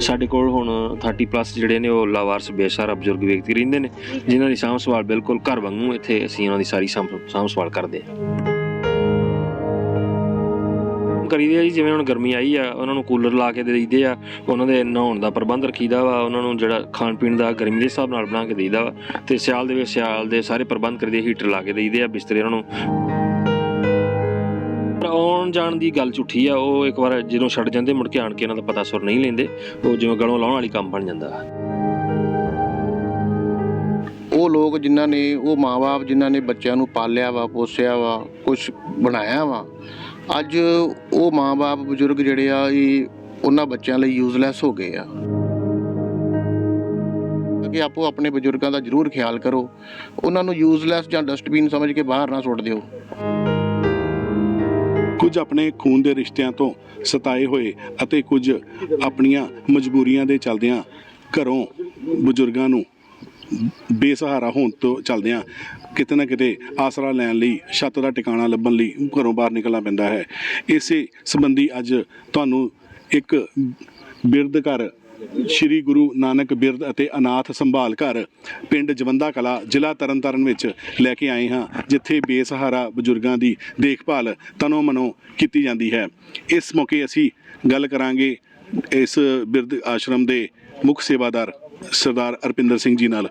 ਸਾਡੇ ਕੋਲ ਹੁਣ 30 ਪਲੱਸ ਜਿਹੜੇ ਨੇ ਉਹ ਲਾਵਾਰਸ ਬੇਸਹਾਰਾ ਬਜ਼ੁਰਗ ਵਿਅਕਤੀ ਰਹਿੰਦੇ ਨੇ, ਜਿਨ੍ਹਾਂ ਦੀ ਸਾਂਭ ਸੰਭਾਲ ਬਿਲਕੁਲ ਘਰ ਵਾਂਗੂ ਇੱਥੇ ਅਸੀਂ ਉਹਨਾਂ ਦੀ ਸਾਰੀ ਸਾਂਭ ਸੰਭਾਲ ਕਰਦੇ ਹਾਂ। ਕਰੀਦੇ ਆ ਜੀ, ਜਿਵੇਂ ਹੁਣ ਗਰਮੀ ਆਈ ਆ, ਉਹਨਾਂ ਨੂੰ ਕੂਲਰ ਲਾ ਕੇ ਦੇ ਦਈਦੇ ਆ, ਉਹਨਾਂ ਦੇ ਨਹਾਉਣ ਦਾ ਪ੍ਰਬੰਧ ਰੱਖੀਦਾ ਵਾ, ਉਹਨਾਂ ਨੂੰ ਜਿਹੜਾ ਖਾਣ ਪੀਣ ਦਾ ਗਰਮੀ ਦੇ ਹਿਸਾਬ ਨਾਲ ਬਣਾ ਕੇ ਦੇਈਦਾ ਵਾ, ਤੇ ਸਿਆਲ ਦੇ ਵਿੱਚ ਸਿਆਲ ਦੇ ਸਾਰੇ ਪ੍ਰਬੰਧ ਕਰੀਦੇ ਹੀਟਰ ਲਾ ਕੇ ਦੇਈਦੇ ਆ, ਬਿਸਤਰੇ ਉਹਨਾਂ ਨੂੰ। ਆਉਣ ਜਾਣ ਦੀ ਗੱਲ ਝੁੱਠੀ ਆ, ਉਹ ਇੱਕ ਵਾਰ ਜਦੋਂ ਛੱਡ ਜਾਂਦੇ ਮੁੜ ਕੇ ਆਣ ਕੇ ਇਹਨਾਂ ਦਾ ਪਤਾ ਸੁਰ ਨਹੀਂ ਲੈਂਦੇ, ਉਹ ਜਿਵੇਂ ਗਲੋਂ ਲਾਉਣ ਵਾਲੀ ਕੰਮ ਬਣ ਜਾਂਦਾ। ਉਹ ਲੋਕ ਜਿਨ੍ਹਾਂ ਨੇ, ਉਹ ਮਾਪੇ ਜਿਨ੍ਹਾਂ ਨੇ ਬੱਚਿਆਂ ਨੂੰ ਪਾਲਿਆ ਵਾ, ਪੋਸਿਆ ਵਾ ਕੁਝ ਬਣਾਇਆ ਵਾ, ਅੱਜ ਉਹ ਮਾਪੇ ਬਜ਼ੁਰਗ ਜਿਹੜੇ ਆ, ਇਹ ਉਹਨਾਂ ਬੱਚਿਆਂ ਲਈ ਯੂਜ਼ਲੈਸ ਹੋ ਗਏ ਆ। ਕਿ ਆਪੋ ਆਪਣੇ ਬਜ਼ੁਰਗਾਂ ਦਾ ਜ਼ਰੂਰ ਖਿਆਲ ਕਰੋ, ਉਹਨਾਂ ਨੂੰ ਯੂਜ਼ਲੈਸ ਜਾਂ ਡਸਟਬਿਨ ਸਮਝ ਕੇ ਬਾਹਰ ਨਾ ਸੁੱਟ ਦਿਓ। ਕੁਝ ਆਪਣੇ ਖੂਨ ਦੇ ਰਿਸ਼ਤਿਆਂ ਤੋਂ ਸਤਾਏ ਹੋਏ ਅਤੇ ਕੁਝ ਆਪਣੀਆਂ ਮਜਬੂਰੀਆਂ ਦੇ ਚਲਦਿਆਂ ਘਰੋਂ ਬਜ਼ੁਰਗਾਂ ਨੂੰ ਬੇਸਹਾਰਾ ਹੋਣ ਤੋਂ ਚਲਦਿਆਂ ਕਿਤੇ ਨਾ ਕਿਤੇ ਆਸਰਾ ਲੈਣ ਲਈ, ਛੱਤ ਦਾ ਟਿਕਾਣਾ ਲੱਭਣ ਲਈ ਘਰੋਂ ਬਾਹਰ ਨਿਕਲਣਾ ਪੈਂਦਾ ਹੈ। ਇਸੇ ਸੰਬੰਧੀ ਅੱਜ ਤੁਹਾਨੂੰ ਇੱਕ ਬਿਰਧ ਘਰ ਸ਼੍ਰੀ ਗੁਰੂ ਨਾਨਕ ਬਿਰਧ ਅਤੇ ਅਨਾਥ ਸੰਭਾਲ ਘਰ ਪਿੰਡ ਜਵੰਦਾ ਕਲਾ ਜ਼ਿਲ੍ਹਾ ਤਰਨਤਾਰਨ ਵਿੱਚ ਲੈ ਕੇ ਆਏ ਹਾਂ, ਜਿੱਥੇ ਬੇਸਹਾਰਾ ਬਜ਼ੁਰਗਾਂ ਦੀ ਦੇਖਭਾਲ ਤਨੋ ਮਨੋ ਕੀਤੀ ਜਾਂਦੀ ਹੈ। ਇਸ ਮੌਕੇ ਅਸੀਂ ਗੱਲ ਕਰਾਂਗੇ ਇਸ ਬਿਰਧ ਆਸ਼ਰਮ ਦੇ ਮੁੱਖ ਸੇਵਾਦਾਰ ਸਰਦਾਰ ਅਰਪਿੰਦਰ ਸਿੰਘ ਜੀ ਨਾਲ।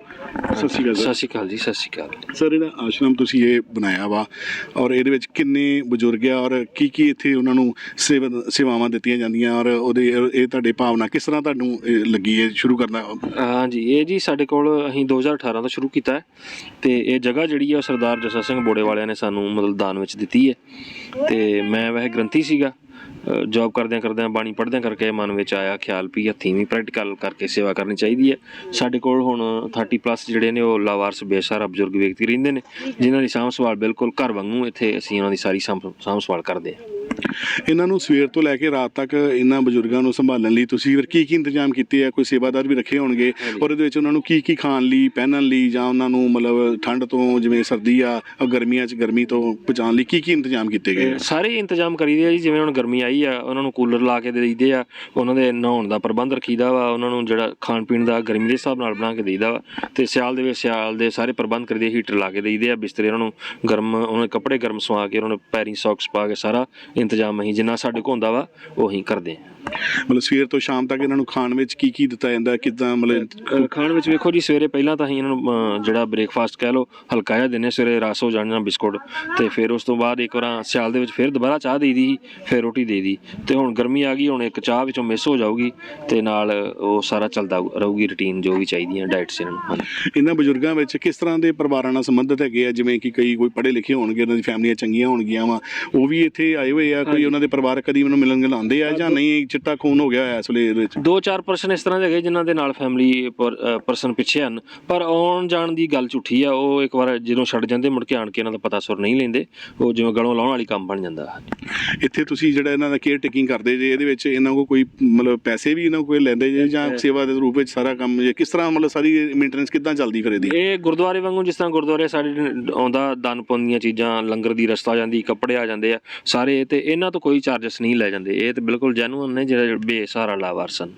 ਸਤਿ ਸ਼੍ਰੀ ਅਕਾਲ ਸਤਿ ਸਰ ਅਕਾਲ ਜੀ ਸਤਿ ਸ਼੍ਰੀ ਅਕਾਲ। ਸਰ ਇਹਦਾ ਆਸ਼ਰਮ ਤੁਸੀਂ ਇਹ ਬਣਾਇਆ ਵਾ ਔਰ ਇਹਦੇ ਵਿੱਚ ਕਿੰਨੇ ਬਜ਼ੁਰਗ ਆ ਔਰ ਕੀ ਕੀ ਇੱਥੇ ਉਹਨਾਂ ਨੂੰ ਸੇਵਾ ਸੇਵਾਵਾਂ ਦਿੱਤੀਆਂ ਜਾਂਦੀਆਂ ਔਰ ਉਹਦੇ ਇਹ ਤੁਹਾਡੇ ਭਾਵਨਾ ਕਿਸ ਤਰ੍ਹਾਂ ਤੁਹਾਨੂੰ ਇਹ ਲੱਗੀ ਹੈ ਸ਼ੁਰੂ ਕਰਨਾ? ਹਾਂਜੀ ਇਹ ਜੀ ਸਾਡੇ ਕੋਲ ਅਸੀਂ 2018 ਤੋਂ ਸ਼ੁਰੂ ਕੀਤਾ ਹੈ ਤੇ ਇਹ ਜਗ੍ਹਾ ਜਿਹੜੀ ਆ ਉਹ ਸਰਦਾਰ ਜਸਾ ਸਿੰਘ ਬੋੜੇ ਵਾਲਿਆਂ ਨੇ ਸਾਨੂੰ ਮਤਲਬ ਦਾਨ ਵਿੱਚ ਦਿੱਤੀ ਹੈ। ਤੇ ਮੈਂ ਵੈਸੇ ਗ੍ਰੰਥੀ ਸੀਗਾ ਜੌਬ ਕਰਦਿਆਂ ਕਰਦਿਆਂ ਬਾਣੀ ਪੜ੍ਹਦਿਆਂ ਕਰਕੇ ਮਨ ਵਿੱਚ ਆਇਆ ਖਿਆਲ ਵੀ ਹੱਥੀਂ ਵੀ ਪ੍ਰੈਕਟੀਕਲ ਕਰਕੇ ਸੇਵਾ ਕਰਨੀ ਚਾਹੀਦੀ ਹੈ। ਸਾਡੇ ਕੋਲ ਹੁਣ 30 ਪਲੱਸ ਜਿਹੜੇ ਨੇ ਉਹ ਲਾਵਾਰਸ ਬੇਸਹਾਰਾ ਬਜ਼ੁਰਗ ਵਿਅਕਤੀ ਰਹਿੰਦੇ ਨੇ, ਜਿਨ੍ਹਾਂ ਦੀ ਸਾਂਭ ਸੰਭਾਲ ਬਿਲਕੁਲ ਘਰ ਵਾਂਗੂ ਇੱਥੇ ਅਸੀਂ ਉਹਨਾਂ ਦੀ ਸਾਰੀ ਸਾਂਭ ਸਾਂਭ ਸੰਭਾਲ ਕਰਦੇ ਹਾਂ। ਇਹਨਾਂ ਨੂੰ ਸਵੇਰ ਤੋਂ ਲੈ ਕੇ ਰਾਤ ਤੱਕ ਇਹਨਾਂ ਬਜ਼ੁਰਗਾਂ ਨੂੰ ਸੰਭਾਲਣ ਲਈ ਤੁਸੀਂ ਫਿਰ ਕੀ ਕੀ ਇੰਤਜ਼ਾਮ ਕੀਤੇ ਆ? ਕੋਈ ਸੇਵਾਦਾਰ ਵੀ ਰੱਖੇ ਹੋਣਗੇ? ਔਰ ਇਹਦੇ ਵਿੱਚ ਉਹਨਾਂ ਨੂੰ ਕੀ ਕੀ ਖਾਣ ਲਈ ਪਹਿਨਣ ਲਈ ਜਾਂ ਉਹਨਾਂ ਨੂੰ ਮਤਲਬ ਠੰਡ ਤੋਂ ਜਿਵੇਂ ਸਰਦੀ ਆ ਗਰਮੀਆਂ 'ਚ ਗਰਮੀ ਤੋਂ ਬਚਾਉਣ ਲਈ ਕੀ ਕੀ ਇੰਤਜ਼ਾਮ ਕੀਤੇ ਗਏ? ਸਾਰੇ ਇੰਤਜ਼ਾਮ ਕਰੀਦੇ ਆ ਜੀ ਜਿਵੇਂ ਹੁਣ ਗਰਮੀ ਆਈ ਆ ਉਹਨਾਂ ਨੂੰ ਕੂਲਰ ਲਾ ਕੇ ਦੇ ਦਈਦੇ ਆ ਉਹਨਾਂ ਦੇ ਨਹਾਉਣ ਦਾ ਪ੍ਰਬੰਧ ਰੱਖੀਦਾ ਵਾ ਉਹਨਾਂ ਨੂੰ ਜਿਹੜਾ ਖਾਣ ਪੀਣ ਦਾ ਗਰਮੀ ਦੇ ਹਿਸਾਬ ਨਾਲ ਬਣਾ ਕੇ ਦੇਈਦਾ ਵਾ ਤੇ ਸਿਆਲ ਦੇ ਵਿੱਚ ਸਿਆਲ ਦੇ ਸਾਰੇ ਪ੍ਰਬੰਧ ਕਰੀਦੇ ਹੀਟਰ ਲਾ ਕੇ ਦੇਈਦੇ ਆ ਬਿਸਤਰੇ ਉਹਨਾਂ ਨੂੰ ਗਰਮ ਉਹਨਾਂ ਦੇ ਕੱਪੜੇ ਗਰਮ ਸਵਾ ਕੇ ਉਹਨਾਂ ਨੂੰ ਪੈਰੀ ਸੌਕਸ ਪਾ ਕੇ ਸਾਰਾ ਇੰਤਜ਼ਾਮ ਅਸੀਂ ਜਿੰਨਾ ਸਾਡੇ ਕੋਲ ਹੁੰਦਾ ਵਾ ਉਹ ਅਸੀਂ ਕਰਦੇ ਆ ਮਤਲਬ ਸਵੇਰ ਤੋਂ ਸ਼ਾਮ ਤੱਕ ਇਹਨਾਂ ਨੂੰ ਖਾਣ ਵਿੱਚ ਕੀ ਕੀ ਦਿੱਤਾ ਜਾਂਦਾ ਕਿਦਾਂ ਮਤਲਬ ਖਾਣ ਵਿੱਚ ਵੇਖੋ ਜੀ ਸਵੇਰੇ ਪਹਿਲਾਂ ਤਾਂ ਅਸੀਂ ਇਹਨਾਂ ਨੂੰ ਜਿਹੜਾ ਬ੍ਰੇਕਫਾਸਟ ਕਹਿ ਲਓ ਹਲਕਾ ਜਿਹਾ ਦਿੰਨੇ ਸਵੇਰੇ ਰਸ ਹੋ ਜਾਣਾ ਬਿਸਕੁਟ ਤੇ ਫਿਰ ਉਸ ਤੋਂ ਬਾਅਦ ਇੱਕ ਵਾਰ ਸਿਆਲ ਦੇ ਵਿੱਚ ਫਿਰ ਦੁਬਾਰਾ ਚਾਹ ਦੇਈ ਦੀ ਫਿਰ ਰੋਟੀ ਦੇ ਦੀ ਤੇ ਹੁਣ ਗਰਮੀ ਆ ਗਈ ਹੁਣ ਇੱਕ ਚਾਹ ਵਿੱਚੋਂ ਮਿਸ ਹੋ ਜਾਊਗੀ ਤੇ ਨਾਲ ਉਹ ਸਾਰਾ ਚੱਲਦਾ ਰਹੂਗੀ ਰੁਟੀਨ ਜੋ ਵੀ ਚਾਹੀਦੀਆਂ ਡਾਈਟਸ ਇਹਨਾਂ ਨੂੰ ਇਹਨਾਂ ਬਜ਼ੁਰਗਾਂ ਵਿੱਚ ਕਿਸ ਤਰ੍ਹਾਂ ਦੇ ਪਰਿਵਾਰਾਂ ਨਾਲ ਸੰਬੰਧਿਤ ਹੈਗੇ ਆ? ਜਿਵੇਂ ਕਿ ਕਈ ਕੋਈ ਪੜ੍ਹੇ ਲਿਖੇ ਹੋਣਗੇ ਉਹਨਾਂ ਦੀ ਫੈਮਲੀਆਂ ਚੰਗੀਆਂ ਹੋਣਗੀਆਂ ਵਾ ਉਹ ਵੀ ਇੱਥੇ ਆਏ ਹੋਏ ਆ ਕੋਈ ਉਹਨਾਂ ਦੇ ਪਰਿਵਾਰ ਕਦੀ ਮੈਨੂੰ ਮਿਲਣ ਗਿਲਾਉਂਦੇ ਆ ਜਾਂ ਨਹੀਂ? ਚਿੱਟਾ ਖੂਨ ਹੋ ਗਿਆ ਹੋਇਆ ਇਸ ਵੇਲੇ ਇਹਦੇ ਵਿੱਚ। ਦੋ ਚਾਰ ਪਰਸਨ ਇਸ ਤਰ੍ਹਾਂ ਦੇ ਹੈਗੇ ਜਿਨ੍ਹਾਂ ਦੇ ਨਾਲ ਫੈਮਿਲੀ ਪਰਸਨ ਪਿੱਛੇ ਹਨ। ਪਰ ਆਉਣ ਜਾਣ ਦੀ ਗੱਲ ਝੁੱਠੀ ਆ ਉਹ ਇੱਕ ਵਾਰ ਜਦੋਂ ਛੱਡ ਜਾਂਦੇ ਮੁੜ ਕੇ ਆਣ ਕੇ ਇਹਨਾਂ ਦਾ ਪਤਾ ਸੁਰ ਨਹੀਂ ਲੈਂਦੇ। ਉਹ ਜਿਵੇਂ ਗਲੋਂ ਲਾਉਣ ਵਾਲੀ ਕੰਮ ਬਣ ਜਾਂਦਾ। ਇੱਥੇ ਤੁਸੀਂ ਜਿਹੜਾ ਇਹਨਾਂ ਦਾ ਕੇਅਰ ਟੇਕਿੰਗ ਕਰਦੇ ਜੇ ਇਹਦੇ ਵਿੱਚ ਇਹਨਾਂ ਕੋਲ ਕੋਈ ਮਤਲਬ ਪੈਸੇ ਵੀ ਇਹਨਾਂ ਕੋਈ ਲੈਂਦੇ ਜੇ ਜਾਂ ਸੇਵਾ ਦੇ ਰੂਪ ਵਿੱਚ ਸਾਰਾ ਕੰਮ ਜੇ ਕਿਸ ਤਰ੍ਹਾਂ ਮਤਲਬ ਸਾਰੀ ਮੇਨਟੇਨੈਂਸ ਕਿੱਦਾਂ ਚੱਲਦੀ ਫਿਰ ਇਹਦੀ? ਇਹ ਗੁਰਦੁਆਰੇ ਵਾਂਗੂ ਜਿਸ ਤਰ੍ਹਾਂ ਗੁਰਦੁਆਰੇ ਸਾਡੇ ਆਉਂਦਾ ਦਾਨ ਪੁੰਨ ਦੀਆਂ ਚੀਜ਼ਾਂ ਲੰਗਰ ਦੀ ਰਸਤਾ ਜਾਂਦੀ ਕੱਪੜੇ ਆ ਜਾਂਦੇ ਆ। ਸਾਰੇ ਤੇ ਇਹਨਾਂ ਤੋਂ ਕੋਈ ਚਾਰजेस ਨਹੀਂ ਲੈ ਜਾਂਦੇ। ਇਹ ਤੇ ਬਿਲਕੁਲ ਜੈਨੂਅਨ ਨੇ ਜਿਹੜੇ ਬੇਸਹਾਰਾ ਲਾਵਾਰਸ ਹਨ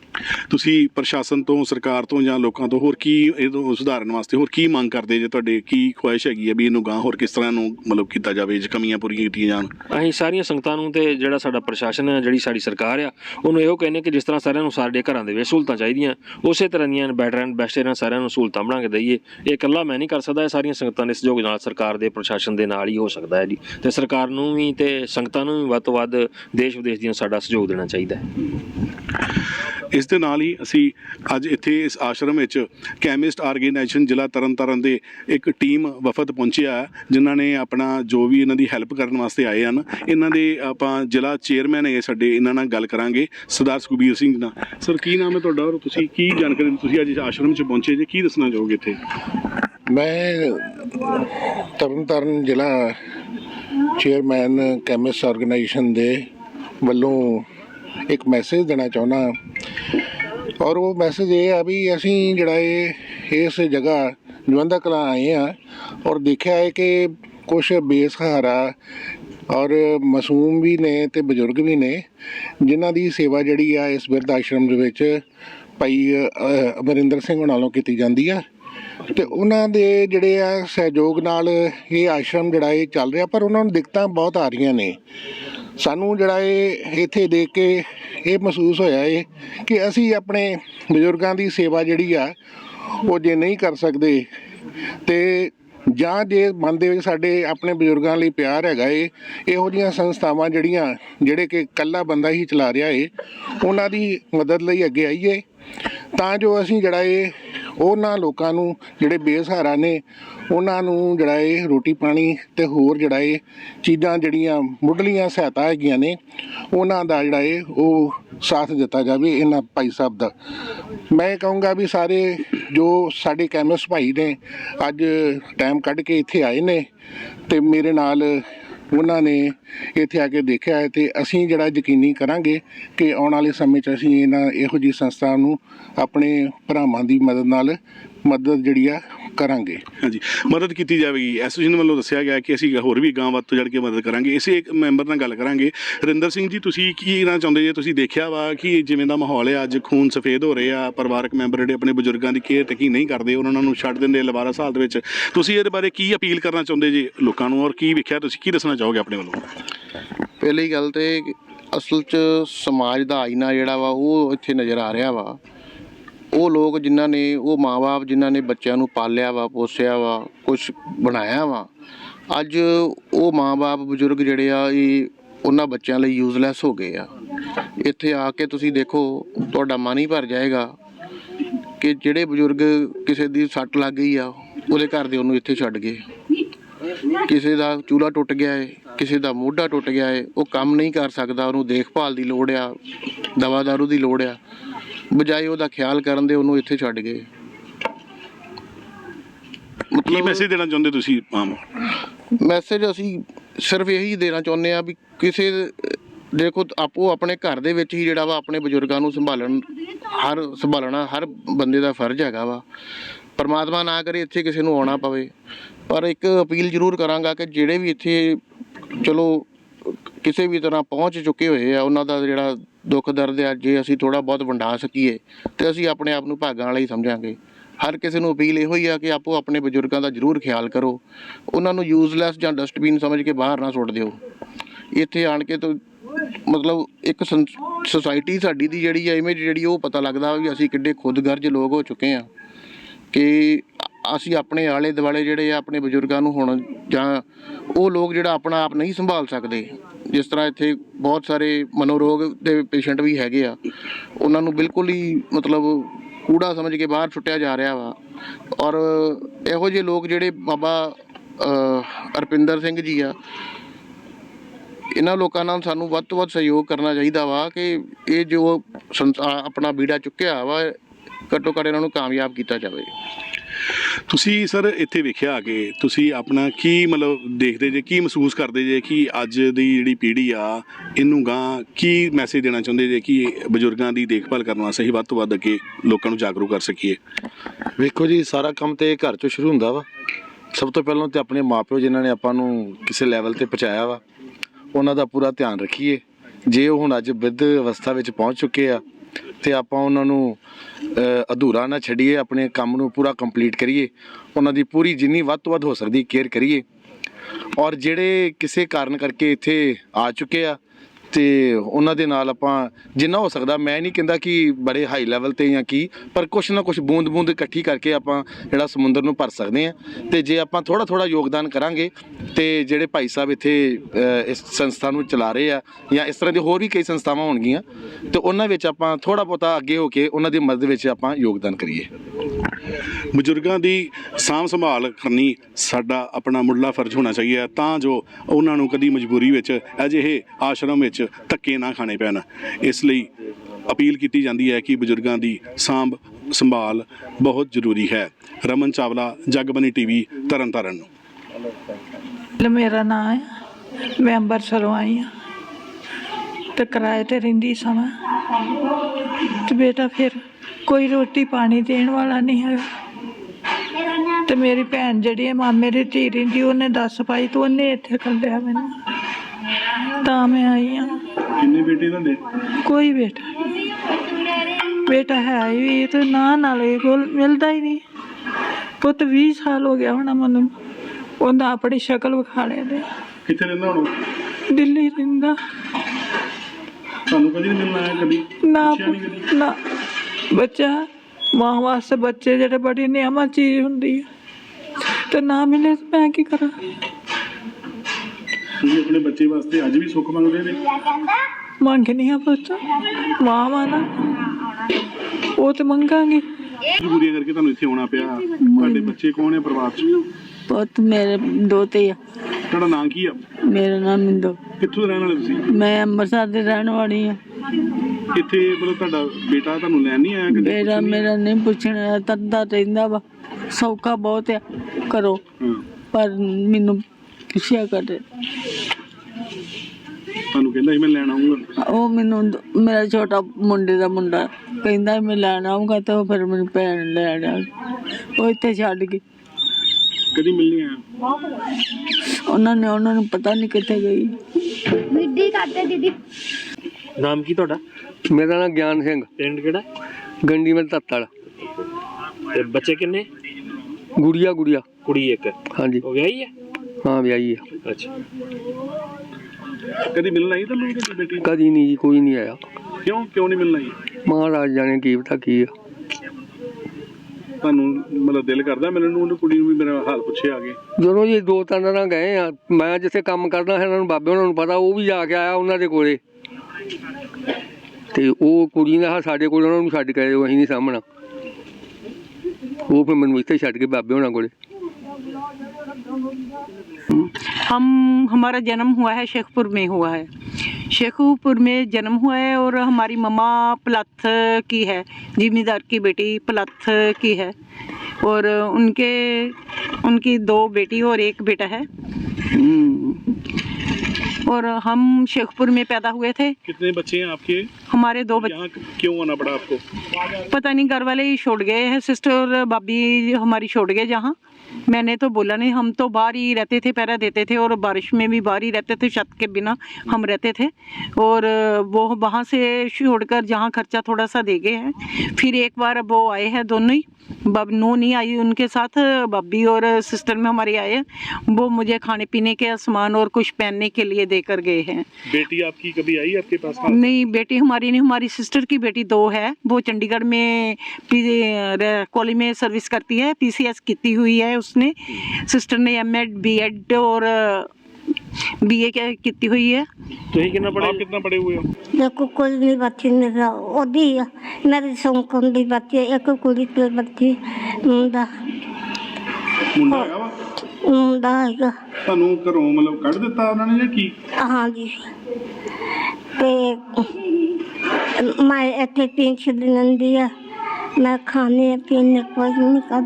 ਤੁਸੀਂ ਪ੍ਰਸ਼ਾਸਨ ਤੋਂ ਸਰਕਾਰ ਤੋਂ ਜਾਂ ਲੋਕਾਂ ਤੋਂ ਹੋਰ ਕੀ ਇਹਨੂੰ ਸੁਧਾਰਨ ਵਾਸਤੇ ਹੋਰ ਕੀ ਮੰਗ ਕਰਦੇ ਜੇ ਤੁਹਾਡੇ ਕੀ ਖੁਆਇਸ਼ ਹੈਗੀ ਹੈ ਵੀ ਇਹਨੂੰ ਗਾਂ ਹੋਰ ਕਿਸ ਤਰ੍ਹਾਂ ਨੂੰ ਮਤਲਬ ਕੀਤਾ ਜਾਵੇ ਜੇ ਕਮੀਆਂ ਪੂਰੀਆਂ ਕੀਤੀਆਂ ਜਾਣ? ਅਸੀਂ ਸਾਰੀਆਂ ਸੰਗਤਾਂ ਨੂੰ ਤੇ ਜਿਹੜਾ ਸਾਡਾ ਪ੍ਰਸ਼ਾਸਨ ਹੈ ਜਿਹੜੀ ਸਾਡੀ ਸਰਕਾਰ ਆ ਉਹਨੂੰ ਇਹੋ ਕਹਿੰਦੇ ਕਿ ਜਿਸ ਤਰ੍ਹਾਂ ਸਾਰਿਆਂ ਨੂੰ ਸਾਡੇ ਘਰਾਂ ਦੇ ਵਿੱਚ ਸਹੂਲਤਾਂ ਚਾਹੀਦੀਆਂ ਉਸੇ ਤਰ੍ਹਾਂ ਦੀਆਂ ਬੈਟਰ ਐਂਡ ਬੈਸਟ ਇਹਨਾਂ ਸਾਰਿਆਂ ਨੂੰ ਸਹੂਲਤਾਂ ਬਣਾ ਕੇ ਦਈਏ। ਇਹ ਇਕੱਲਾ ਮੈਂ ਨਹੀਂ ਕਰ ਸਕਦਾ ਇਹ ਸਾਰੀਆਂ ਸੰਗਤਾਂ ਦੇ ਸਹਿਯੋਗ ਨਾਲ ਸਰਕਾਰ ਦੇ ਪ੍ਰਸ਼ਾਸਨ ਦੇ ਨਾਲ ਹੀ ਹੋ ਸਕਦਾ ਹੈ ਜੀ। ਤੇ ਸਰਕਾਰ ਨੂੰ ਵੀ ਤੇ ਸੰਗਤਾਂ ਨੂੰ ਵੀ ਵੱਧ ਤੋਂ ਵੱਧ ਦੇਸ਼ ਵਿਦੇਸ਼ ਦੀਆਂ ਸਾਡਾ ਸਹਿਯੋਗ ਦੇਣਾ ਚਾਹੀਦਾ ਹੈ। ਇਸ ਦੇ ਨਾਲ ਹੀ ਅਸੀਂ ਅੱਜ ਇੱਥੇ ਇਸ ਆਸ਼ਰਮ ਵਿੱਚ ਕੈਮਿਸਟ ਆਰਗੇਨਾਈਜੇਸ਼ਨ ਜ਼ਿਲ੍ਹਾ ਤਰਨਤਾਰਨ ਦੇ ਇੱਕ ਟੀਮ ਵਫਦ ਪਹੁੰਚਿਆ ਜਿਨ੍ਹਾਂ ਨੇ ਆਪਣਾ ਜੋ ਵੀ ਇਹਨਾਂ ਦੀ ਹੈਲਪ ਕਰਨ ਵਾਸਤੇ ਆਏ ਹਨ। ਇਹਨਾਂ ਦੇ ਆਪਾਂ ਜ਼ਿਲ੍ਹਾ ਚੇਅਰਮੈਨ ਹੈ ਸਾਡੇ, ਇਹਨਾਂ ਨਾਲ ਗੱਲ ਕਰਾਂਗੇ। ਸਰਦਾਰ ਸੁਖਬੀਰ ਸਿੰਘ ਨਾਲ। ਸਰ, ਕੀ ਨਾਮ ਹੈ ਤੁਹਾਡਾ ਔਰ ਤੁਸੀਂ ਕੀ ਜਾਣਕਾਰੀ ਤੁਸੀਂ ਅੱਜ ਇਸ ਆਸ਼ਰਮ 'ਚ ਪਹੁੰਚੇ ਜੇ, ਕੀ ਦੱਸਣਾ ਚਾਹੋਗੇ ਇੱਥੇ? ਮੈਂ ਤਰਨਤਾਰਨ ਜ਼ਿਲ੍ਹਾ ਚੇਅਰਮੈਨ ਕੈਮਿਸਟ ਆਰਗੇਨਾਈਜੇਸ਼ਨ ਦੇ ਵੱਲੋਂ ਇੱਕ ਮੈਸੇਜ ਦੇਣਾ ਚਾਹੁੰਦਾ ਔਰ ਉਹ ਮੈਸੇਜ ਇਹ ਆ ਵੀ ਅਸੀਂ ਜਿਹੜਾ ਇਹ, ਇਸ ਜਗ੍ਹਾ ਜਵੰਦਾ ਕਲਾਂ ਆਏ ਆ ਔਰ ਦੇਖਿਆ ਹੈ ਕਿ ਕੁਝ ਬੇਸਹਾਰਾ ਔਰ ਮਾਸੂਮ ਵੀ ਨੇ ਤੇ ਬਜ਼ੁਰਗ ਵੀ ਨੇ, ਜਿਨ੍ਹਾਂ ਦੀ ਸੇਵਾ ਜਿਹੜੀ ਆ ਇਸ ਬਿਰਧ ਆਸ਼ਰਮ ਦੇ ਵਿੱਚ ਭਾਈ ਅਮਰਿੰਦਰ ਸਿੰਘ ਹੁਣਾਂ ਵੱਲੋਂ ਕੀਤੀ ਜਾਂਦੀ ਆ। ਤੇ ਉਹਨਾਂ ਦੇ ਜਿਹੜੇ ਆ ਸਹਿਯੋਗ ਨਾਲ ਇਹ ਆਸ਼ਰਮ ਜਿਹੜਾ ਇਹ ਚੱਲ ਰਿਹਾ, ਪਰ ਉਹਨਾਂ ਨੂੰ ਦਿੱਕਤਾਂ ਬਹੁਤ ਆ ਰਹੀਆਂ ਨੇ। ਸਾਨੂੰ ਜਿਹੜਾ ਇਹ ਇੱਥੇ ਦੇਖ ਕੇ ਇਹ ਮਹਿਸੂਸ ਹੋਇਆ ਏ ਕਿ ਅਸੀਂ ਆਪਣੇ ਬਜ਼ੁਰਗਾਂ ਦੀ ਸੇਵਾ ਜਿਹੜੀ ਆ, ਉਹ ਜੇ ਨਹੀਂ ਕਰ ਸਕਦੇ ਤੇ ਜਾਂ ਜੇ ਮਨ ਦੇ ਵਿੱਚ ਸਾਡੇ ਆਪਣੇ ਬਜ਼ੁਰਗਾਂ ਲਈ ਪਿਆਰ ਹੈਗਾ ਏ, ਇਹੋ ਜਿਹੀਆਂ ਸੰਸਥਾਵਾਂ ਜਿਹੜੀਆਂ, ਜਿਹੜੇ ਕਿ ਇਕੱਲਾ ਬੰਦਾ ਹੀ ਚਲਾ ਰਿਹਾ ਏ, ਉਹਨਾਂ ਦੀ ਮਦਦ ਲਈ ਅੱਗੇ ਆਈਏ। ਤਾਂ ਜੋ ਅਸੀਂ ਜਿਹੜਾ ਏ ਉਹਨਾਂ ਲੋਕਾਂ ਨੂੰ ਜਿਹੜੇ ਬੇਸਹਾਰਾ ਨੇ, ਉਹਨਾਂ ਨੂੰ ਜਿਹੜਾ ਏ ਰੋਟੀ ਪਾਣੀ ਤੇ ਹੋਰ ਜਿਹੜਾ ਏ ਚੀਜ਼ਾਂ ਜਿਹੜੀਆਂ ਮੁੱਢਲੀਆਂ ਸਹਾਇਤਾ ਹੈਗੀਆਂ ਨੇ, ਉਹਨਾਂ ਦਾ ਜਿਹੜਾ ਏ ਉਹ ਸਾਥ ਦਿੱਤਾ ਜਾਵੇ ਇਹਨਾਂ ਭਾਈ ਸਾਹਿਬ ਦਾ। ਮੈਂ ਕਹੂੰਗਾ ਵੀ ਸਾਰੇ ਜੋ ਸਾਡੇ ਕੈਮਿਸਟ ਭਾਈ ਨੇ ਅੱਜ ਟਾਈਮ ਕੱਢ ਕੇ ਇੱਥੇ ਆਏ ਨੇ ਤੇ ਮੇਰੇ ਨਾਲ ਉਹਨਾਂ ਨੇ ਇੱਥੇ ਆ ਕੇ ਦੇਖਿਆ ਹੈ ਤੇ ਅਸੀਂ ਜਿਹੜਾ ਯਕੀਨੀ ਕਰਾਂਗੇ ਕਿ ਆਉਣ ਵਾਲੇ ਸਮੇਂ 'ਚ ਅਸੀਂ ਇਹਨਾਂ ਇਹੋ ਜਿਹੀ ਸੰਸਥਾ ਨੂੰ ਆਪਣੇ ਭਰਾਵਾਂ ਦੀ ਮਦਦ ਨਾਲ ਮਦਦ ਜਿਹੜੀ ਆ ਕਰਾਂਗੇ। ਹਾਂਜੀ। ਮਦਦ ਕੀਤੀ ਜਾਵੇਗੀ। ਐਸੋਸੀਏਸ਼ਨ ਵੱਲੋਂ ਦੱਸਿਆ ਗਿਆ ਕਿ ਅਸੀਂ ਹੋਰ ਵੀ ਗਾਂ ਵੱਧ ਤੋਂ ਜੜ ਕੇ ਮਦਦ ਕਰਾਂਗੇ। ਇਸੇ ਇੱਕ ਮੈਂਬਰ ਨਾਲ ਗੱਲ ਕਰਾਂਗੇ। ਰਿੰਦਰ ਸਿੰਘ ਜੀ ਤੁਸੀਂ ਕੀ ਕਹਿਣਾ ਚਾਹੁੰਦੇ ਜੇ? ਤੁਸੀਂ ਦੇਖਿਆ ਵਾ ਕਿ ਜਿਵੇਂ ਦਾ ਮਾਹੌਲ ਹੈ ਅੱਜ ਖੂਨ ਸਫੇਦ ਹੋ ਰਹੇ ਆ ਪਰਿਵਾਰਕ ਮੈਂਬਰ ਜਿਹੜੇ ਆਪਣੇ ਬਜ਼ੁਰਗਾਂ ਦੀ ਕੇਅਰ ਟੇਕਿੰਗ ਨਹੀਂ ਕਰਦੇ ਉਹਨਾਂ ਨੂੰ ਛੱਡ ਦਿੰਦੇ ਲਵਾਰਾ ਹਾਲਤ ਵਿੱਚ। ਤੁਸੀਂ ਇਹਦੇ ਬਾਰੇ ਕੀ ਅਪੀਲ ਕਰਨਾ ਚਾਹੁੰਦੇ ਜੀ ਲੋਕਾਂ ਨੂੰ? ਔਰ ਕੀ ਵੇਖਿਆ ਤੁਸੀਂ? ਕੀ ਦੱਸਣਾ ਚਾਹੋਗੇ ਆਪਣੇ ਵੱਲੋਂ? ਪਹਿਲੀ ਗੱਲ ਤੇ ਅਸਲ 'ਚ ਸਮਾਜ ਦਾ ਆਈਨਾ ਜਿਹੜਾ ਵਾ ਉਹ ਇੱਥੇ ਨਜ਼ਰ ਆ ਰਿਹਾ ਵਾ। ਉਹ ਲੋਕ ਜਿਨ੍ਹਾਂ ਨੇ, ਉਹ ਮਾਪੇ ਜਿਨ੍ਹਾਂ ਨੇ ਬੱਚਿਆਂ ਨੂੰ ਪਾਲਿਆ ਵਾ, ਪੋਸਿਆ ਵਾ ਕੁਝ ਬਣਾਇਆ ਵਾ, ਅੱਜ ਉਹ ਮਾਪੇ ਬਜ਼ੁਰਗ ਜਿਹੜੇ ਆ, ਇਹ ਉਹਨਾਂ ਬੱਚਿਆਂ ਲਈ ਯੂਜ਼ਲੈਸ ਹੋ ਗਏ ਆ। ਇੱਥੇ ਆ ਕੇ ਤੁਸੀਂ ਦੇਖੋ, ਤੁਹਾਡਾ ਮਨ ਹੀ ਭਰ ਜਾਏਗਾ ਕਿ ਜਿਹੜੇ ਬਜ਼ੁਰਗ ਕਿਸੇ ਦੀ ਸੱਟ ਲੱਗ ਗਈ ਆ, ਉਹਦੇ ਘਰ ਦੇ ਉਹਨੂੰ ਇੱਥੇ ਛੱਡ ਗਏ। ਕਿਸੇ ਦਾ ਚੂਲਾ ਟੁੱਟ ਗਿਆ ਹੈ ਕਿਸੇ ਦਾ ਮੋਢਾ ਟੁੱਟ ਗਿਆ ਹੈ ਉਹ ਕੰਮ ਨਹੀਂ ਕਰ ਸਕਦਾ, ਉਹਨੂੰ ਦੇਖਭਾਲ ਦੀ ਲੋੜ ਆ ਦਵਾ ਦਾਰੂ ਦੀ ਲੋੜ ਆ। ਬਜਾਏ ਉਹਦਾ ਖਿਆਲ ਕਰਨ ਦੇ ਉਹਨੂੰ ਇੱਥੇ ਛੱਡ ਗਏ। ਕੀ ਮੈਸੇਜ ਦੇਣਾ ਚਾਹੁੰਦੇ ਤੁਸੀਂ ਆਮ? ਮੈਸੇਜ ਅਸੀਂ ਸਿਰਫ ਇਹੀ ਦੇਣਾ ਚਾਹੁੰਦੇ ਆ ਵੀ ਕਿਸੇ ਦੇਖੋ ਆਪੋ ਆਪਣੇ ਘਰ ਦੇ ਵਿੱਚ ਹੀ ਜਿਹੜਾ ਵਾ ਆਪਣੇ ਬਜ਼ੁਰਗਾਂ ਨੂੰ ਸੰਭਾਲਣ ਹਰ ਸੰਭਾਲਣਾ ਹਰ ਬੰਦੇ ਦਾ ਫਰਜ਼ ਹੈਗਾ ਵਾ। ਪਰਮਾਤਮਾ ਨਾ ਕਰੇ ਇੱਥੇ ਕਿਸੇ ਨੂੰ ਆਉਣਾ ਪਵੇ। ਪਰ ਇੱਕ ਅਪੀਲ ਜ਼ਰੂਰ ਕਰਾਂਗਾ ਕਿ ਜਿਹੜੇ ਵੀ ਇੱਥੇ ਚਲੋ ਕਿਸੇ ਵੀ ਤਰ੍ਹਾਂ ਪਹੁੰਚ ਚੁੱਕੇ ਹੋਏ ਆ, ਉਹਨਾਂ ਦਾ ਜਿਹੜਾ ਦੁੱਖ ਦਰਦ ਆ, ਜੇ ਅਸੀਂ ਥੋੜਾ ਬਹੁਤ ਵੰਡਾ ਸਕੀਏ, ਤੇ ਅਸੀਂ ਆਪਣੇ ਆਪ ਨੂੰ ਭਾਗਾਂ ਵਾਲਾ ਹੀ ਸਮਝਾਂਗੇ। ਹਰ ਕਿਸੇ ਨੂੰ ਅਪੀਲ ਇਹੋ ਹੀ ਆ ਕਿ ਆਪੋ ਆਪਣੇ ਬਜ਼ੁਰਗਾਂ ਦਾ ਜ਼ਰੂਰ ਖਿਆਲ ਕਰੋ। ਉਹਨਾਂ ਨੂੰ ਯੂਜ਼ਲੈਸ ਜਾਂ ਡਸਟਬਿਨ ਸਮਝ ਕੇ ਬਾਹਰ ਨਾ ਸੁੱਟ ਦਿਓ। ਇੱਥੇ ਆਣ ਕੇ ਤਾਂ ਮਤਲਬ ਇੱਕ ਸੁਸਾਇਟੀ ਸਾਡੀ ਦੀ ਜਿਹੜੀ ਆ ਇਮੇਜ ਜਿਹੜੀ ਉਹ ਪਤਾ ਲੱਗਦਾ ਵੀ ਅਸੀਂ ਕਿੱਡੇ ਖੁਦਗਰਜ ਲੋਕ ਹੋ ਚੁੱਕੇ ਆ ਕਿ ਅਸੀਂ ਆਪਣੇ ਆਲੇ ਦੁਆਲੇ ਜਿਹੜੇ ਆ ਆਪਣੇ ਬਜ਼ੁਰਗਾਂ ਨੂੰ ਹੁਣ ਜਾਂ ਉਹ ਲੋਕ ਜਿਹੜਾ ਆਪਣਾ ਆਪ ਨਹੀਂ ਸੰਭਾਲ ਸਕਦੇ ਜਿਸ ਤਰ੍ਹਾਂ ਇੱਥੇ ਬਹੁਤ ਸਾਰੇ ਮਨੋਰੋਗ ਦੇ ਪੇਸ਼ੈਂਟ ਵੀ ਹੈਗੇ ਆ ਉਹਨਾਂ ਨੂੰ ਬਿਲਕੁਲ ਹੀ ਮਤਲਬ ਕੂੜਾ ਸਮਝ ਕੇ ਬਾਹਰ ਛੁੱਟਿਆ ਜਾ ਰਿਹਾ ਵਾ। ਔਰ ਇਹੋ ਜਿਹੇ ਲੋਕ ਜਿਹੜੇ ਬਾਬਾ ਅਹ, ਅਰਪਿੰਦਰ ਸਿੰਘ ਜੀ ਆ ਇਹਨਾਂ ਲੋਕਾਂ ਨਾਲ ਸਾਨੂੰ ਵੱਧ ਤੋਂ ਵੱਧ ਸਹਿਯੋਗ ਕਰਨਾ ਚਾਹੀਦਾ ਵਾ ਕਿ ਇਹ ਜੋ ਸੰਸ- ਆਪਣਾ ਬੀੜਾ ਚੁੱਕਿਆ ਵਾ ਘੱਟੋ ਘੱਟ ਇਹਨਾਂ ਨੂੰ ਕਾਮਯਾਬ ਕੀਤਾ ਜਾਵੇ। ਤੁਸੀਂ ਸਰ ਇੱਥੇ ਵੇਖਿਆ ਆ ਕੇ ਤੁਸੀਂ ਆਪਣਾ ਕੀ ਮਤਲਬ ਦੇਖਦੇ ਜੇ, ਕੀ ਮਹਿਸੂਸ ਕਰਦੇ ਜੇ ਕਿ ਅੱਜ ਦੀ ਜਿਹੜੀ ਪੀੜ੍ਹੀ ਆ, ਇਹਨੂੰ ਗਾਂ ਕੀ ਮੈਸੇਜ ਦੇਣਾ ਚਾਹੁੰਦੇ ਜੇ ਕਿ ਬਜ਼ੁਰਗਾਂ ਦੀ ਦੇਖਭਾਲ ਕਰਨ ਵਾਸਤੇ ਅਸੀਂ ਵੱਧ ਤੋਂ ਵੱਧ ਅੱਗੇ ਲੋਕਾਂ ਨੂੰ ਜਾਗਰੂਕ ਕਰ ਸਕੀਏ? ਵੇਖੋ ਜੀ, ਸਾਰਾ ਕੰਮ ਤੇ ਘਰ ਚੋਂ ਸ਼ੁਰੂ ਹੁੰਦਾ ਵਾ। ਸਭ ਤੋਂ ਪਹਿਲਾਂ ਤੇ ਆਪਣੇ ਮਾਪਿਓ ਜਿਨ੍ਹਾਂ ਨੇ ਆਪਾਂ ਨੂੰ ਕਿਸੇ ਲੈਵਲ ਤੇ ਪਹੁੰਚਾਇਆ ਵਾ, ਉਹਨਾਂ ਦਾ ਪੂਰਾ ਧਿਆਨ ਰੱਖੀਏ। ਜੇ ਉਹ ਹੁਣ ਅੱਜ ਬਿੱਧ ਅਵਸਥਾ ਵਿੱਚ ਪਹੁੰਚ ਚੁੱਕੇ ਆ ਤੇ ਆਪਾਂ ਉਹਨਾਂ ਨੂੰ ਅਧੂਰਾ ਨਾ ਛੱਡੀਏ, ਆਪਣੇ ਕੰਮ ਨੂੰ ਪੂਰਾ ਕੰਪਲੀਟ ਕਰੀਏ। ਉਹਨਾਂ ਦੀ ਪੂਰੀ ਜਿੰਨੀ ਵੱਧ ਤੋਂ ਵੱਧ ਹੋ ਸਕਦੀ ਕੇਅਰ ਕਰੀਏ। ਔਰ ਜਿਹੜੇ ਕਿਸੇ ਕਾਰਨ ਕਰਕੇ ਇੱਥੇ ਆ ਚੁੱਕੇ ਆ ਤੇ ਉਹਨਾਂ ਦੇ ਨਾਲ ਆਪਾਂ ਜਿੰਨਾ ਹੋ ਸਕਦਾ, ਮੈਂ ਨਹੀਂ ਕਹਿੰਦਾ ਕਿ ਬੜੇ ਹਾਈ ਲੈਵਲ ਤੇ ਜਾਂ ਕੀ, ਪਰ ਕੁਛ ਨਾ ਕੁਛ ਬੂੰਦ ਬੂੰਦ ਇਕੱਠੀ ਕਰਕੇ ਆਪਾਂ ਜਿਹੜਾ ਸਮੁੰਦਰ ਨੂੰ ਭਰ ਸਕਦੇ ਆ ਤੇ ਜੇ ਆਪਾਂ ਥੋੜਾ ਥੋੜਾ ਯੋਗਦਾਨ ਕਰਾਂਗੇ, ਤੇ ਜਿਹੜੇ ਭਾਈ ਸਾਹਿਬ ਇੱਥੇ ਇਸ ਸੰਸਥਾ ਨੂੰ ਚਲਾ ਰਹੇ ਆ, ਜਾਂ ਇਸ ਤਰ੍ਹਾਂ ਦੀ ਹੋਰ ਵੀ ਕਈ ਸੰਸਥਾਵਾਂ ਹੋਣਗੀਆਂ, ਤੇ ਉਹਨਾਂ ਵਿੱਚ ਆਪਾਂ ਥੋੜਾ ਬਹੁਤਾ ਅੱਗੇ ਹੋ ਕੇ ਉਹਨਾਂ ਦੀ ਮਦਦ ਵਿੱਚ ਆਪਾਂ ਯੋਗਦਾਨ ਕਰੀਏ। ਬਜ਼ੁਰਗਾਂ ਦੀ ਸਾਂਭ ਸੰਭਾਲ ਕਰਨੀ ਸਾਡਾ ਆਪਣਾ ਮੁੱਢਲਾ ਫਰਜ਼ ਹੋਣਾ ਚਾਹੀਦਾ ਤਾਂ ਜੋ ਉਹਨਾਂ ਨੂੰ ਕਦੀ ਮਜਬੂਰੀ ਵਿੱਚ ਅਜਿਹੇ ਆਸ਼ਰਮ ਵਿੱਚ ਧੱਕੇ ਨਾ ਖਾਣੇ ਪੈਣ। ਇਸ ਲਈ ਅਪੀਲ ਕੀਤੀ ਜਾਂਦੀ ਹੈ ਕਿ ਬਜ਼ੁਰਗਾਂ ਦੀ ਸਾਂਭ ਸੰਭਾਲ ਬਹੁਤ ਜ਼ਰੂਰੀ ਹੈ। ਰਮਨ ਚਾਵਲਾ, ਜਗਬਨੀ ਟੀਵੀ, ਤਰਨਤਾਰਨ। ਲੈ ਮੇਰਾ ਨਾਮ ਹੈ ਮੈਂ ਅੰਬਰਸਰੋਂ ਆਈ ਹਾਂ। ਤੇ ਕਿਰਾਏ ਤੇ ਰਹਿੰਦੀ ਸਮਾਂ ਤੇ ਬੇਟਾ ਫਿਰ ਕੋਈ ਰੋਟੀ ਪਾਣੀ ਦੇਣ ਵਾਲਾ ਨਹੀਂ ਹੈਗਾ। ਤੇ ਮੇਰੀ ਭੈਣ ਜਿਹੜੀ ਹੈ ਮਾਮੇ ਦੀ ਧੀ ਰਹਿੰਦੀ ਉਹਨੇ ਦੱਸ ਪਾਈ ਤੇ ਉਹਨੇ ਇੱਥੇ ਕੱਢਿਆ ਮੈਨੂੰ। ਤਾਂ ਮੈਂ ਆਈ ਆ ਕਿੰਨੇ ਬੇਟੇ ਤੁਹਾਡੇ? ਕੋਈ ਬੇਟਾ। ਬੇਟਾ ਹੈ ਵੀ ਤੇ ਨਾ ਨਾਲੇ ਕੋਲ ਮਿਲਦਾ ਹੀ ਨਹੀਂ। ਪੁੱਤ 20 ਸਾਲ ਹੋ ਗਿਆ ਹੋਣਾ ਮੈਨੂੰ। ਉਹਦਾ ਆਪਣੀ ਸ਼ਕਲ ਵਿਖਾ ਲਿਆ ਦੇ ਕਿੱਥੇ ਰਹਿੰਦਾ ਹੁਣ ਦਿੱਲੀ ਰਹਿੰਦਾ। ਤੁਹਾਨੂੰ ਕਦੀ ਨਹੀਂ ਮਿਲਣਾ ਆਇਆ ਕਦੀ? ਨਾ? ਨਾ ਬੱਚਾ ਮਾਂ ਵਾਸਤੇ ਬੱਚੇ ਜਿਹੜੇ ਬੜੀ ਨਿਆਮਤ ਚੀਜ਼ ਹੁੰਦੀ ਹੈ ਤੇ ਨਾ ਮਿਲੇ ਤਾਂ ਮੈਂ ਕੀ ਕਰਾਂ? ਤੁਸੀਂ ਆਪਣੇ ਬੱਚੇ ਵਾਸਤੇ ਅੱਜ ਵੀ ਸੁੱਖ ਮੰਗਦੇ ਨੇ? ਮੰਗਣੀ ਆ ਪੁੱਤ। ਮਾਂ ਵਾ ਨਾ। ਉਹ ਤੇ ਮੰਗਾਂਗੇ। ਮਜਬੂਰੀਆਂ ਕਰਕੇ ਤੁਹਾਨੂੰ ਇੱਥੇ ਆਉਣਾ ਪਿਆ? ਤੁਹਾਡੇ ਬੱਚੇ ਕੌਣ ਹੈ ਪਰਿਵਾਰ 'ਚ? ਪੁੱਤ ਮੇਰੇ ਦੋਤੇ ਆ। ਤੁਹਾਡਾ ਨਾਂ ਕੀ ਆ? ਮੇਰਾ ਨਾਮ ਮਿੰਦੋ। ਕਿੱਥੋਂ ਦੇ ਰਹਿਣ ਵਾਲੇ ਤੁਸੀਂ? ਮੈਂ ਅੰਮ੍ਰਿਤਸਰ ਦੇ ਰਹਿਣ ਵਾਲੀ ਆ। ਇੱਥੇ ਮਤਲਬ ਤੁਹਾਡਾ ਬੇਟਾ ਤੁਹਾਨੂੰ ਲੈਣ ਨਹੀਂ ਆਇਆ ਕਦੀ ਮੇਰਾ ਮੇਰਾ ਨਹੀਂ ਪੁੱਛਣਾ ਤੱਦਾ ਰਹਿੰਦਾ ਵਾ ਸੌਖਾ ਬਹੁਤ ਆ ਕਰੋ ਪਰ ਮੈਨੂੰ ਪੁੱਛਿਆ ਕਰੇ ਤੁਹਾਨੂੰ ਕਹਿੰਦਾ ਸੀ ਮੈਂ ਲੈਣ ਆਉਂਗਾ ਉਹ ਮੈਨੂੰ ਮੇਰਾ ਛੋਟਾ ਮੁੰਡੇ ਦਾ ਮੁੰਡਾ ਕਹਿੰਦਾ ਸੀ ਮੈਂ ਲੈਣ ਆਉਂਗਾ ਤੇ ਉਹ ਫਿਰ ਮੈਨੂੰ ਭੈਣ ਲੈਣ ਆ। ਉਹ ਇੱਥੇ ਛੱਡ ਗਈ। ਕਦੀ ਮਿਲ ਨਹੀਂ ਆਇਆ? ਉਹਨਾਂ ਨੇ ਉਹਨਾਂ ਨੂੰ ਪਤਾ ਨਹੀਂ ਕਿੱਥੇ ਗਈ। ਨਾਮ ਕੀ ਤੁਹਾਡਾ? ਮੇਰਾ ਨਾਮ ਗਿਆਨ ਸਿੰਘ। ਪਿੰਡ ਕਿਹੜਾ? ਗੰਡੀ ਮਲ ਤੱਤਲ। ਤੇ ਬੱਚੇ ਕਿੰਨੇ? ਗੁੜੀਆ ਗੁੜੀਆ। ਕੁੜੀ ਇੱਕ। ਹਾਂਜੀ। ਹੋ ਗਿਆ ਹੀ ਹੈ ਹਾਂ ਵਿਆਹੀ ਆ। ਅੱਛਾ। ਕਦੀ ਮਿਲਣ ਆਈ ਤੁਹਾਨੂੰ ਤੁਹਾਡੀ ਬੇਟੀ ਕਦੀ ਨਹੀਂ ਜੀ ਕੋਈ ਨਹੀਂ ਆਇਆ। ਕਿਉਂ ਕਿਉਂ ਨਹੀਂ ਮਿਲਣ ਆਈ? ਮਹਾਰਾਜ ਜਾਣੇ ਕੀ ਪਤਾ ਕੀ ਆ। ਤੁਹਾਨੂੰ ਮਤਲਬ ਦਿਲ ਕਰਦਾ ਮਿਲਣ ਨੂੰ ਉਹਨੂੰ ਕੁੜੀ ਨੂੰ ਵੀ ਮੇਰਾ ਹਾਲ ਪੁੱਛਿਆ ਆ ਕੇ? ਜਦੋਂ ਜੀ ਦੋ ਤਿੰਨ ਦਿਨਾਂ ਗਏ ਆ ਮੈਂ ਜਿੱਥੇ ਕੰਮ ਕਰਦਾ ਸੀ ਇਹਨਾਂ ਨੂੰ ਬਾਬੇ ਉਹਨਾਂ ਨੂੰ ਪਤਾ ਉਹ ਵੀ ਜਾ ਕੇ ਆਇਆ ਉਹਨਾਂ ਦੇ ਕੋਲੇ। ਤੇ ਉਹ ਕੁੜੀ ਨੇ ਆ ਸਾਡੇ ਕੋਲ ਉਹਨਾਂ ਨੂੰ ਛੱਡ ਕੇ ਆਏ ਉਹ ਅਸੀਂ ਨਹੀਂ ਸਾਹਮਣਾ ਉਹ ਫਿਰ ਮੈਨੂੰ ਇੱਥੇ ਛੱਡ ਕੇ ਬਾਬੇ ਉਹਨਾਂ ਕੋਲੇ हम हमारा जन्म हुआ है शेखपुर में हुआ है शेखपुर में जन्म हुआ है और हमारी मम्मा पलथ की है जिम्मेदार की बेटी पलथ की है और उनके उनकी दो बेटी और एक बेटा है हम्म, और हम शेखपुर में पैदा हुए थे। कितने बच्चे हैं आपके? हमारे दो बच्चे क्यों आना पड़ा आपको? पता नहीं घर वाले ही छोड़ गए हैं सिस्टर और भाभी हमारी छोड़ गए जहाँ। मैंने तो बोला नहीं हम तो बाहर ही रहते थे पैरा देते थे और बारिश में भी बाहर ही रहते थे छत के बिना हम रहते थे। और वो वहाँ से छोड़कर जहाँ खर्चा थोड़ा सा दे गए हैं। फिर एक बार वो आए हैं दोनों ही। बब नो नहीं आई उनके साथ बब्बी और सिस्टर में हमारे आए हैं। वो मुझे खाने पीने के सामान और कुछ पहनने के लिए लेकर गए हैं। बेटी आपकी कभी आई आपके पास नहीं बेटी हमारी नहीं हमारी सिस्टर की बेटी दो है। वो चंडीगढ़ में कॉलेज में सर्विस करती है पीसीएस की हुई है उसने। सिस्टर ने एम एड बी एड और बी ए की हुई है। तो ही कितना बड़े कितना बड़े हुए देखो कोई भी बच्ची नहीं ओदी मेरे संकम भी बच्ची एक कुड़ी बच्ची मुंडा। मुंडा ਮੁੰਡਾ ਹੈਗਾ। ਤੁਹਾਨੂੰ ਘਰੋਂ ਮਤਲਬ ਕੱਢ ਦਿੱਤਾ ਉਹਨਾਂ ਨੇ ਜਾਂ ਕੀ? ਹਾਂਜੀ। ਤੇ ਮੈਂ ਇੱਥੇ ਪੈਨਸ਼ਨ ਲੈਂਦੀ ਆ। ਮੈਂ ਖਾਣੇ ਪੀਣੇ ਕੋਈ ਨਹੀਂ ਕਰ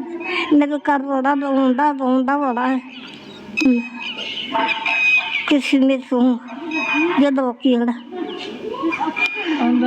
ਮੇਰੇ ਘਰ ਬੜਾ ਬਉਂਦਾ ਬਉਂਦਾ ਬੜਾ ਹੈ। ਕਿਸੇ ਨੇ ਸੁਣ ਜਦੋਂ ਕੀੜਾ